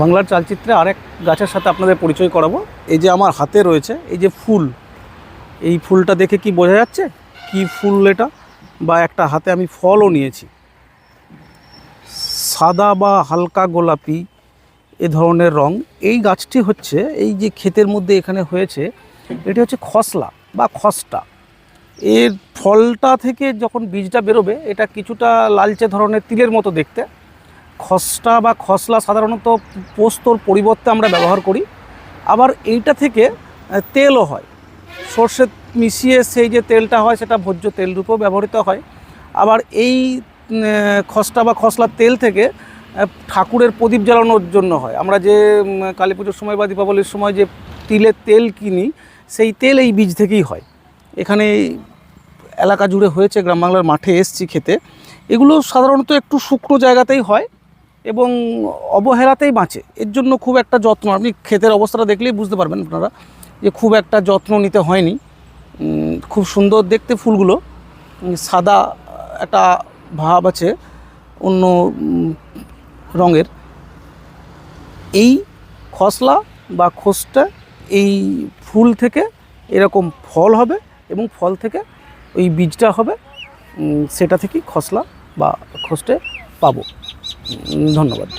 বাংলার চালচিত্রে আরেক গাছের সাথে আপনাদের পরিচয় করাবো। এই যে আমার হাতে রয়েছে, এই যে ফুল, এই ফুলটা দেখে কি বোঝা যাচ্ছে? কি ফুল এটা? বা একটা হাতে আমি ফলও নিয়েছি। সাদা বা হালকা গোলাপি এ ধরনের রং। এই গাছটি হচ্ছে, এই যে ক্ষেতের মধ্যে এখানে হয়েছে, এটি হচ্ছে খসলা বা খসটা। এর ফলটা থেকে যখন বীজটা বেরোবে, এটা কিছুটা লালচে ধরনের তিলের মতো দেখতে। খসটা বা খসলা সাধারণত পোস্তর পরিবর্তে আমরা ব্যবহার করি। আবার এইটা থেকে তেলও হয়। সর্ষে মিশিয়ে সেই যে তেলটা হয়, সেটা ভোজ্য তেল রূপেও ব্যবহৃত হয়। আবার এই খসটা বা খসলার তেল থেকে ঠাকুরের প্রদীপ জ্বালানোর জন্য হয়। আমরা যে কালী পুজোর সময় বা দীপাবলির সময় যে তিলের তেল কিনি, সেই তেল এই বীজ থেকেই হয়। এখানে এলাকা জুড়ে হয়েছে, গ্রাম বাংলার মাঠে এসছি খেতে। এগুলো সাধারণত একটু শুকনো জায়গাতেই হয়। এবং অবহেলাতেই বাঁচে। এর জন্য খুব একটা যত্ন, আপনি ক্ষেতের অবস্থাটা দেখলেই বুঝতে পারবেন আপনারা যে খুব একটা যত্ন নিতে হয়নি। খুব সুন্দর দেখতে ফুলগুলো। সাদা একটা ভাব আছে অন্য রঙের। এই খসলা বা খোসটা এই ফুল থেকে এরকম ফল হবে এবং ফল থেকে ওই বীজটা হবে। সেটা থেকেই খসলা বা খোসটে পাবো। ধন্যবাদ